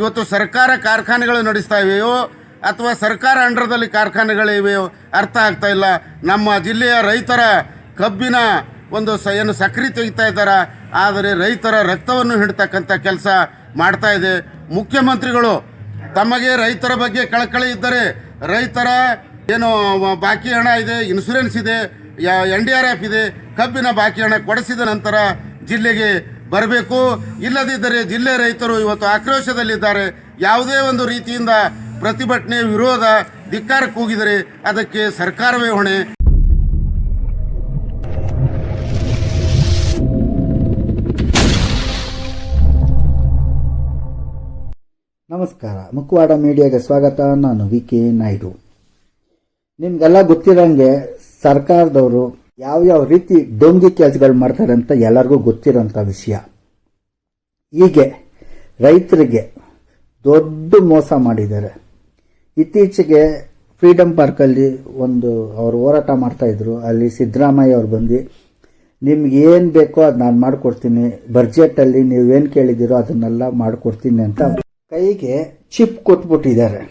ಇವತ್ತು ಸರ್ಕಾರ ಕಾರ್ಖಾನೆಗಳು ನಡೆಸ್ತಾ ಇವೆಯೋ, ಅಥವಾ ಸರ್ಕಾರ ಅಂಡರ್ದಲ್ಲಿ ಕಾರ್ಖಾನೆಗಳಿವೆಯೋ ಅರ್ಥ ಆಗ್ತಾ ಇಲ್ಲ. ನಮ್ಮ ಜಿಲ್ಲೆಯ ರೈತರ ಕಬ್ಬಿನ ಒಂದು ಸ, ಏನು ಸಕ್ರಿ ತೆಗಿತಾ ಇದ್ದಾರೆ, ಆದರೆ ರೈತರ ರಕ್ತವನ್ನು ಹಿಡ್ತಕ್ಕಂಥ ಕೆಲಸ ಮಾಡ್ತಾ ಇದೆ. ಮುಖ್ಯಮಂತ್ರಿಗಳು ತಮಗೆ ರೈತರ ಬಗ್ಗೆ ಕಳಕಳಿ ಇದ್ದರೆ, ರೈತರ ಏನು, ಬಾಕಿ ಹಣ ಇದೆ ಇನ್ಸೂರೆನ್ಸ್ ಇದೆ ಎನ್ ಡಿ ಆರ್ ಎಫ್ ಇದೆ, ಕಬ್ಬಿನ ಬಾಕಿ ಹಣ ಕೊಡಿಸಿದ ನಂತರ ಜಿಲ್ಲೆಗೆ ಬರಬೇಕು. ಇಲ್ಲದಿದ್ದರೆ ಜಿಲ್ಲೆ ರೈತರು ಇವತ್ತು ಆಕ್ರೋಶದಲ್ಲಿದ್ದಾರೆ. ಯಾವುದೇ ಒಂದು ರೀತಿಯಿಂದ ಪ್ರತಿಭಟನೆ, ವಿರೋಧ, ಧಿಕ್ಕಾರ ಕೂಗಿದರೆ ಅದಕ್ಕೆ ಸರ್ಕಾರವೇ ಹೊಣೆ. ನಮಸ್ಕಾರ. ಮುಕ್ವಾಡ ಮೀಡಿಯಾಗೆ ಸ್ವಾಗತ. ನಾನು ವಿ ಕೆ ನಾಯ್ಡು. ನಿಮ್ಗೆಲ್ಲ ಗೊತ್ತಿರಂಗೆ ಸರ್ಕಾರದವರು ಯಾವ್ಯಾವ ರೀತಿ ಡೊಂಗಿ ಕೆಲಸಗಳು ಮಾಡ್ತಾರೆ ಅಂತ ಎಲ್ಲರಿಗೂ ಗೊತ್ತಿರೋಂಥ ವಿಷಯ. ಹೀಗೆ ರೈತರಿಗೆ ದೊಡ್ಡ ಮೋಸ ಮಾಡಿದ್ದಾರೆ. ಇತ್ತೀಚೆಗೆ ಫ್ರೀಡಮ್ ಪಾರ್ಕಲ್ಲಿ ಒಂದು ಅವರು ಹೋರಾಟ ಮಾಡ್ತಾ ಇದ್ರು. ಅಲ್ಲಿ ಸಿದ್ದರಾಮಯ್ಯ ಅವ್ರು ಬಂದು, ನಿಮ್ಗೆ ಏನು ಬೇಕೋ ಅದು ನಾನು ಮಾಡಿಕೊಡ್ತೀನಿ. ಬಡ್ಜೆಟಲ್ಲಿ ನೀವೇನು ಕೇಳಿದ್ದೀರೋ ಅದನ್ನೆಲ್ಲ ಮಾಡಿಕೊಡ್ತೀನಿ ಅಂತ ಕೈಗೆ ಚಿಪ್ ಕೊಟ್ಬಿಟ್ಟಿದ್ದಾರೆ.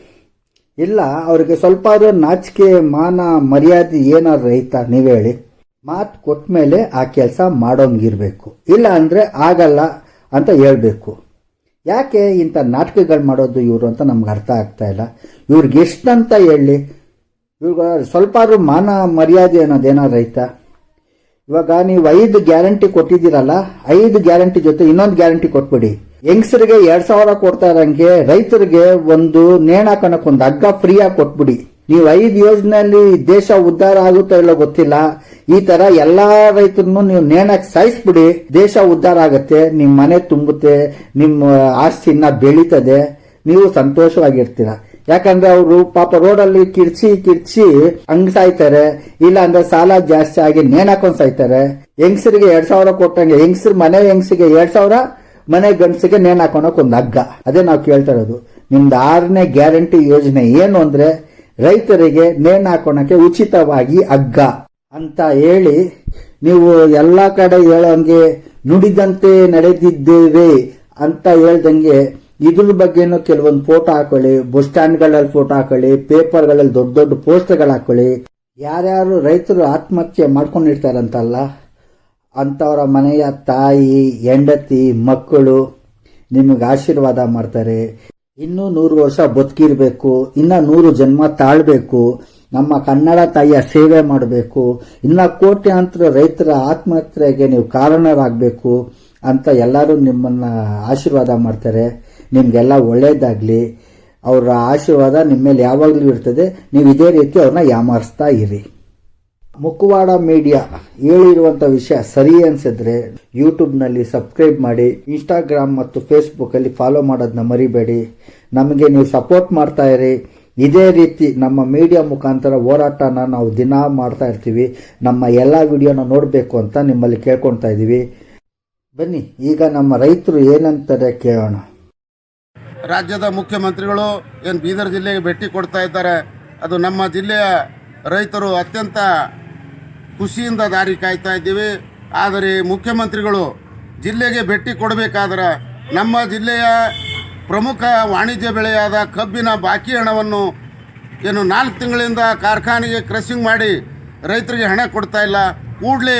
ಇಲ್ಲ, ಅವರಿಗೆ ಸ್ವಲ್ಪ ಆದ್ರೂ ನಾಚಿಕೆ, ಮಾನ, ಮರ್ಯಾದೆ ಏನಾದ್ರು ರೈತ ನೀವೇ ಹೇಳಿ? ಮಾತು ಕೊಟ್ಟ ಮೇಲೆ ಆ ಕೆಲಸ ಮಾಡೋಂಗಿರಬೇಕು. ಇಲ್ಲ ಅಂದರೆ ಆಗಲ್ಲ ಅಂತ ಹೇಳಬೇಕು. ಯಾಕೆ ಇಂಥ ನಾಟಕಗಳು ಮಾಡೋದು ಇವರು ಅಂತ ನಮ್ಗೆ ಅರ್ಥ ಆಗ್ತಾ ಇಲ್ಲ. ಇವ್ರಿಗೆ ಎಷ್ಟಂತ ಹೇಳಿ, ಇವ್ರಿಗೆ ಸ್ವಲ್ಪ ಆದ್ರೂ ಮಾನ ಮರ್ಯಾದೆ ಅನ್ನೋದೇನಾದ್ರು ಐತಾ? ಇವಾಗ ನೀವು ಐದು ಗ್ಯಾರಂಟಿ ಕೊಟ್ಟಿದ್ದೀರಲ್ಲ, ಐದು ಗ್ಯಾರಂಟಿ ಜೊತೆ ಇನ್ನೊಂದು ಗ್ಯಾರಂಟಿ ಕೊಟ್ಬಿಡಿ. ಹೆಂಗಸರಿಗೆ ಎರಡು ಸಾವಿರ ಕೊಡ್ತಾ ಇರಂಗೆ ರೈತರಿಗೆ ಒಂದು ನೇಣಾಕಣಕ್ಕೆ ಒಂದು ಹಗ್ಗ ಫ್ರೀಯಾಗಿ ಕೊಟ್ಬಿಡಿ. ನೀವು ಐದು ಯೋಜನೆಯಲ್ಲಿ ದೇಶ ಉದ್ಧಾರ ಆಗುತ್ತೋ ಇಲ್ಲೋ ಗೊತ್ತಿಲ್ಲ. ಈ ತರ ಎಲ್ಲಾ ರೈತರನ್ನು ನೀವು ನೇಣಕ್ ಸಾಯಿಸ್ಬಿಡಿ. ದೇಶ ಉದ್ಧಾರ ಆಗುತ್ತೆ, ನಿಮ್ ಮನೆ ತುಂಬುತ್ತೆ ನಿಮ್ಮ ಆಸ್ತಿನ ಬೆಳೀತದೆ, ನೀವು ಸಂತೋಷವಾಗಿರ್ತೀರ. ಯಾಕಂದ್ರೆ ಅವರು ಪಾಪ ರೋಡಲ್ಲಿ ಕಿರ್ಚಿ ಕಿರ್ಚಿ ಹಂಗ್ ಸಾಯ್ತಾರೆ. ಇಲ್ಲ ಅಂದ್ರೆ ಸಾಲ ಜಾಸ್ತಿ ಆಗಿ ನೇಣಾಕೊಂಡ್ ಸಾಯ್ತಾರೆ. ಹೆಂಗಸರಿಗೆ ಎರಡ್ ಸಾವಿರ ಕೊಟ್ಟಂಗೆ, ಹೆಂಗಸರ್ ಮನೆ ಹೆಂಗಸಿಗೆ ಎರಡ್ ಸಾವಿರ, ಮನೆ ಗಂಡಸಿಗೆ ನೇಣ್ ಹಾಕೊಳಕ್ ಒಂದು ಹಗ್ಗ. ಅದೇ ನಾವು ಕೇಳ್ತಾ ಇರೋದು. ನಿಮ್ದು ಆರನೇ ಗ್ಯಾರಂಟಿ ಯೋಜನೆ ಏನು ಅಂದ್ರೆ ರೈತರಿಗೆ ನೇಣು ಹಾಕೋಣಕ್ಕೆ ಉಚಿತವಾಗಿ ಹಗ್ಗ. ಅಂತ ಹೇಳಿ ನೀವು ಎಲ್ಲ ಕಡೆ ಹೇಳೋಂಗೆ ನುಡಿದಂತೆ ನಡೆದಿದ್ದೇವೆ ಅಂತ ಹೇಳ್ದಂಗೆ ಇದ್ರ ಬಗ್ಗೆನೂ ಕೆಲವೊಂದು ಫೋಟೋ ಹಾಕೊಳ್ಳಿ, ಬಸ್ ಸ್ಟ್ಯಾಂಡ್ಗಳಲ್ಲಿ ಫೋಟೋ ಹಾಕೊಳ್ಳಿ, ಪೇಪರ್ಗಳಲ್ಲಿ ದೊಡ್ಡ ದೊಡ್ಡ ಪೋಸ್ಟರ್ಗಳು ಹಾಕೊಳ್ಳಿ. ಯಾರ್ಯಾರು ರೈತರು ಆತ್ಮಹತ್ಯೆ ಮಾಡ್ಕೊಂಡಿರ್ತಾರಂತಲ್ಲ, ಅಂಥವರ ಮನೆಯ ತಾಯಿ, ಹೆಂಡತಿ, ಮಕ್ಕಳು ನಿಮಗೆ ಆಶೀರ್ವಾದ ಮಾಡ್ತಾರೆ. ಇನ್ನೂ ನೂರು ವರ್ಷ ಬದುಕಿರಬೇಕು, ಇನ್ನ ನೂರು ಜನ್ಮ ತಾಳ್ಬೇಕು. ನಮ್ಮ ಕನ್ನಡ ತಾಯಿಯ ಸೇವೆ ಮಾಡಬೇಕು. ಇನ್ನ ಕೋಟ್ಯಾಂತರ ರೈತರ ಆತ್ಮಹತ್ಯೆಗೆ ನೀವು ಕಾರಣರಾಗಬೇಕು ಅಂತ ಎಲ್ಲರೂ ನಿಮ್ಮನ್ನ ಆಶೀರ್ವಾದ ಮಾಡ್ತಾರೆ. ನಿಮ್ಗೆಲ್ಲ ಒಳ್ಳೇದಾಗ್ಲಿ. ಅವರ ಆಶೀರ್ವಾದ ನಿಮ್ಮ ಮೇಲೆ ಯಾವಾಗಲೂ ಇರ್ತದೆ. ನೀವು ಇದೇ ರೀತಿ ಅವ್ರನ್ನ ಯಾಮಾರಿಸ್ತಾ ಇರಿ. ಮುಖವಾಡ ಮೀಡಿಯಾ ಹೇಳಿರುವಂಥ ವಿಷಯ ಸರಿ ಅನ್ಸಿದ್ರೆ ಯೂಟ್ಯೂಬ್ನಲ್ಲಿ ಸಬ್ಸ್ಕ್ರೈಬ್ ಮಾಡಿ, ಇನ್ಸ್ಟಾಗ್ರಾಮ್ ಮತ್ತು ಫೇಸ್ಬುಕ್ಕಲ್ಲಿ ಫಾಲೋ ಮಾಡೋದನ್ನ ಮರಿಬೇಡಿ. ನಮಗೆ ನೀವು ಸಪೋರ್ಟ್ ಮಾಡ್ತಾ ಇರಿ. ಇದೇ ರೀತಿ ನಮ್ಮ ಮೀಡಿಯಾ ಮುಖಾಂತರ ಹೋರಾಟನ ನಾವು ದಿನ ಮಾಡ್ತಾ ಇರ್ತೀವಿ. ನಮ್ಮ ಎಲ್ಲ ವಿಡಿಯೋನ ನೋಡಬೇಕು ಅಂತ ನಿಮ್ಮಲ್ಲಿ ಕೇಳ್ಕೊಳ್ತಾ ಇದ್ದೀವಿ. ಬನ್ನಿ, ಈಗ ನಮ್ಮ ರೈತರು ಏನಂತಾರೆ ಕೇಳೋಣ. ರಾಜ್ಯದ ಮುಖ್ಯಮಂತ್ರಿಗಳು ಏನು ಬೀದರ್ ಜಿಲ್ಲೆಗೆ ಭೇಟಿ ಕೊಡ್ತಾ ಇದ್ದಾರೆ, ಅದು ನಮ್ಮ ಜಿಲ್ಲೆಯ ರೈತರು ಅತ್ಯಂತ ಖುಷಿಯಿಂದ ದಾರಿ ಕಾಯ್ತಾ ಇದ್ದೀವಿ. ಆದರೆ ಮುಖ್ಯಮಂತ್ರಿಗಳು ಜಿಲ್ಲೆಗೆ ಭೇಟಿ ಕೊಡಬೇಕಾದ್ರೆ ನಮ್ಮ ಜಿಲ್ಲೆಯ ಪ್ರಮುಖ ವಾಣಿಜ್ಯ ಬೆಳೆಯಾದ ಕಬ್ಬಿನ ಬಾಕಿ ಹಣವನ್ನು ಏನು ನಾಲ್ಕು ತಿಂಗಳಿಂದ ಕಾರ್ಖಾನೆಗೆ ಕ್ರಸಿಂಗ್ ಮಾಡಿ ರೈತರಿಗೆ ಹಣ ಕೊಡ್ತಾ ಇಲ್ಲ. ಕೂಡಲೇ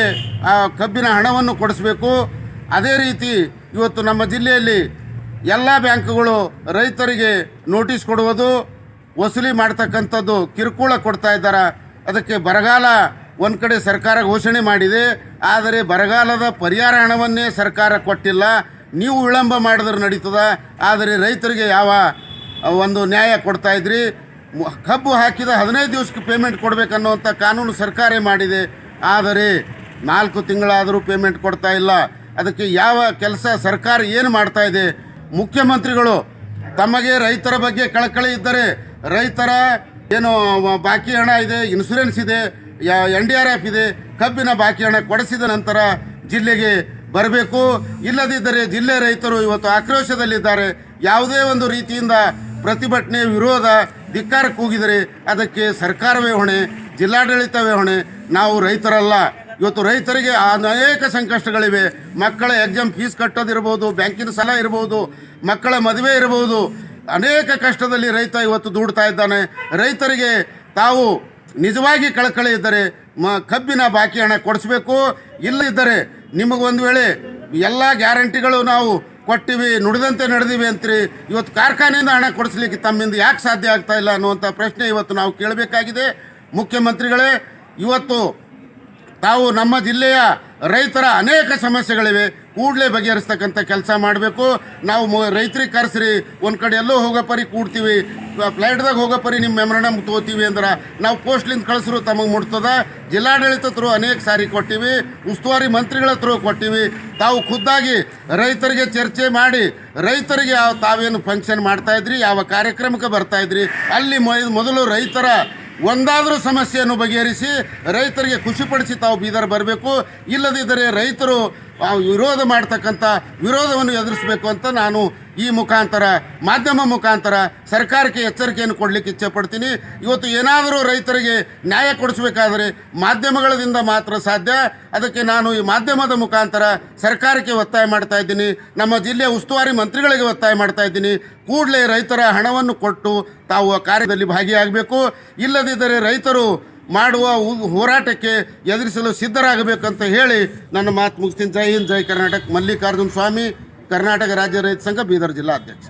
ಆ ಕಬ್ಬಿನ ಹಣವನ್ನು ಕೊಡಿಸ್ಬೇಕು. ಅದೇ ರೀತಿ ಇವತ್ತು ನಮ್ಮ ಜಿಲ್ಲೆಯಲ್ಲಿ ಎಲ್ಲ ಬ್ಯಾಂಕ್ಗಳು ರೈತರಿಗೆ ನೋಟಿಸ್ ಕೊಡುವುದು, ವಸೂಲಿ ಮಾಡ್ತಕ್ಕಂಥದ್ದು ಕಿರುಕುಳ ಕೊಡ್ತಾ ಇದ್ದಾರೆ. ಅದಕ್ಕೆ ಬರಗಾಲ ಒಂದು ಕಡೆ ಸರ್ಕಾರ ಘೋಷಣೆ ಮಾಡಿದೆ. ಆದರೆ ಬರಗಾಲದ ಪರಿಹಾರ ಹಣವನ್ನೇ ಸರ್ಕಾರ ಕೊಟ್ಟಿಲ್ಲ. ನೀವು ವಿಳಂಬ ಮಾಡಿದ್ರೆ ನಡೀತದ, ಆದರೆ ರೈತರಿಗೆ ಯಾವ ಒಂದು ನ್ಯಾಯ ಕೊಡ್ತಾ ಇದ್ರಿ? ಕಬ್ಬು ಹಾಕಿದ ಹದಿನೈದು ದಿವಸಕ್ಕೆ ಪೇಮೆಂಟ್ ಕೊಡಬೇಕನ್ನುವಂಥ ಕಾನೂನು ಸರ್ಕಾರೇ ಮಾಡಿದೆ. ಆದರೆ ನಾಲ್ಕು ತಿಂಗಳಾದರೂ ಪೇಮೆಂಟ್ ಕೊಡ್ತಾ ಇಲ್ಲ. ಅದಕ್ಕೆ ಯಾವ ಕೆಲಸ ಸರ್ಕಾರ ಏನು ಮಾಡ್ತಾ ಇದೆ? ಮುಖ್ಯಮಂತ್ರಿಗಳು ತಮಗೆ ರೈತರ ಬಗ್ಗೆ ಕಳಕಳಿ ಇದ್ದರೆ ರೈತರ ಏನು ಬಾಕಿ ಹಣ ಇದೆ ಇನ್ಸೂರೆನ್ಸ್ ಇದೆ ಎನ್ ಡಿ ಆರ್ ಎಫ್ ಇದೆ, ಕಬ್ಬಿನ ಬಾಕಿ ಹಣ ಕೊಡಿಸಿದ ನಂತರ ಜಿಲ್ಲೆಗೆ ಬರಬೇಕು. ಇಲ್ಲದಿದ್ದರೆ ಜಿಲ್ಲೆ ರೈತರು ಇವತ್ತು ಆಕ್ರೋಶದಲ್ಲಿದ್ದಾರೆ. ಯಾವುದೇ ಒಂದು ರೀತಿಯಿಂದ ಪ್ರತಿಭಟನೆ, ವಿರೋಧ, ಧಿಕ್ಕಾರ ಕೂಗಿದರೆ ಅದಕ್ಕೆ ಸರ್ಕಾರವೇ ಹೊಣೆ, ಜಿಲ್ಲಾಡಳಿತವೇ ಹೊಣೆ. ನಾವು ರೈತರಲ್ಲ. ಇವತ್ತು ರೈತರಿಗೆ ಅನೇಕ ಸಂಕಷ್ಟಗಳಿವೆ. ಮಕ್ಕಳ ಎಕ್ಸಾಮ್ ಫೀಸ್ ಕಟ್ಟೋದಿರ್ಬೋದು, ಬ್ಯಾಂಕಿನ ಸಾಲ ಇರ್ಬೋದು, ಮಕ್ಕಳ ಮದುವೆ ಇರ್ಬೋದು. ಅನೇಕ ಕಷ್ಟದಲ್ಲಿ ರೈತ ಇವತ್ತು ದೂಡ್ತಾ ಇದ್ದಾನೆ. ರೈತರಿಗೆ ತಾವು ನಿಜವಾಗಿ ಕಳಕಳಿ ಇದ್ದರೆ ಮ, ಕಬ್ಬಿನ ಬಾಕಿ ಹಣ ಕೊಡಿಸ್ಬೇಕು. ಇಲ್ಲದಿದ್ದರೆ ನಿಮಗೊಂದು ವೇಳೆ ಎಲ್ಲ ಗ್ಯಾರಂಟಿಗಳು ನಾವು ಕೊಟ್ಟಿವಿ, ನುಡಿದಂತೆ ನಡೆದಿವಿ ಅಂತೀರಿ, ಇವತ್ತು ಕಾರ್ಖಾನೆಯಿಂದ ಹಣ ಕೊಡಿಸ್ಲಿಕ್ಕೆ ತಮ್ಮಿಂದ ಯಾಕೆ ಸಾಧ್ಯ ಆಗ್ತಾ ಇಲ್ಲ ಅನ್ನುವಂಥ ಪ್ರಶ್ನೆ ಇವತ್ತು ನಾವು ಕೇಳಬೇಕಾಗಿದೆ. ಮುಖ್ಯಮಂತ್ರಿಗಳೇ, ಇವತ್ತು ತಾವು ನಮ್ಮ ಜಿಲ್ಲೆಯ ರೈತರ ಅನೇಕ ಸಮಸ್ಯೆಗಳಿವೆ. ಕೂಡಲೇ ಬಗೆಹರಿಸ್ತಕ್ಕಂಥ ಕೆಲಸ ಮಾಡಬೇಕು. ನಾವು ರೈತರಿಗೆ ಕರೆಸ್ರಿ. ಒಂದು ಕಡೆ ಎಲ್ಲೋ ಹೋಗೋ ಪರಿ ಕೂಡ್ತೀವಿ. ಫ್ಲೈಟ್ದಾಗ ಹೋಗೋ ಪರಿ ನಿಮ್ಮ ಮೆಮೊರಂಡಮ್ ತೋತೀವಿ ಅಂದ್ರೆ ನಾವು ಪೋಸ್ಟ್ಲಿಂದ ಕಳಿಸ್ರು ತಮಗೆ ಮುಟ್ತದ. ಜಿಲ್ಲಾಡಳಿತ ಥ್ರೂ ಅನೇಕ ಸಾರಿ ಕೊಟ್ಟಿವಿ. ಉಸ್ತುವಾರಿ ಮಂತ್ರಿಗಳ ಥ್ರೂ ಕೊಟ್ಟಿವಿ. ತಾವು ಖುದ್ದಾಗಿ ರೈತರಿಗೆ ಚರ್ಚೆ ಮಾಡಿ, ರೈತರಿಗೆ ಯಾವ ತಾವೇನು ಫಂಕ್ಷನ್ ಮಾಡ್ತಾಯಿದ್ರಿ ಯಾವ ಕಾರ್ಯಕ್ರಮಕ್ಕೆ ಬರ್ತಾ ಇದ್ರಿ, ಅಲ್ಲಿ ಮೊದಲು ರೈತರ ಒಂದಾದರೂ ಸಮಸ್ಯೆಯನ್ನು ಬಗೆಹರಿಸಿ, ರೈತರಿಗೆ ಖುಷಿಪಡಿಸಿ ತಾವು ಬೀದರ್ ಬರಬೇಕು. ಇಲ್ಲದಿದ್ದರೆ ರೈತರು ಆ, ವಿರೋಧ ಮಾಡ್ತಕ್ಕಂಥ ವಿರೋಧವನ್ನು ಎದುರಿಸಬೇಕು ಅಂತ ನಾನು ಈ ಮುಖಾಂತರ ಮಾಧ್ಯಮ ಮುಖಾಂತರ ಸರ್ಕಾರಕ್ಕೆ ಎಚ್ಚರಿಕೆಯನ್ನು ಕೊಡಲಿಕ್ಕೆ ಇಚ್ಛೆಪಡ್ತೀನಿ. ಇವತ್ತು ಏನಾದರೂ ರೈತರಿಗೆ ನ್ಯಾಯ ಕೊಡಿಸಬೇಕಾದರೆ ಮಾಧ್ಯಮಗಳಿಂದ ಮಾತ್ರ ಸಾಧ್ಯ. ಅದಕ್ಕೆ ನಾನು ಈ ಮಾಧ್ಯಮದ ಮುಖಾಂತರ ಸರ್ಕಾರಕ್ಕೆ ಒತ್ತಾಯ ಮಾಡ್ತಾ ಇದ್ದೀನಿ. ನಮ್ಮ ಜಿಲ್ಲೆಯ ಉಸ್ತುವಾರಿ ಮಂತ್ರಿಗಳಿಗೆ ಒತ್ತಾಯ ಮಾಡ್ತಾ ಇದ್ದೀನಿ. ಕೂಡಲೇ ರೈತರ ಹಣವನ್ನು ಕೊಟ್ಟು ತಾವು ಆ ಕಾರ್ಯದಲ್ಲಿ ಭಾಗಿಯಾಗಬೇಕು. ಇಲ್ಲದಿದ್ದರೆ ರೈತರು ಮಾಡುವ ಹೋರಾಟಕ್ಕೆ ಎದುರಿಸಲು ಸಿದ್ಧರಾಗಬೇಕಂತ ಹೇಳಿ ನನ್ನ ಮಾತು ಮುಗಿಸ್ತೀನಿ. ಜೈ ಹಿಂದ್, ಜೈ ಕರ್ನಾಟಕ. ಮಲ್ಲಿಕಾರ್ಜುನ ಸ್ವಾಮಿ, ಕರ್ನಾಟಕ ರಾಜ್ಯ ರೈತ ಸಂಘ ಬೀದರ್ ಜಿಲ್ಲಾ ಅಧ್ಯಕ್ಷ.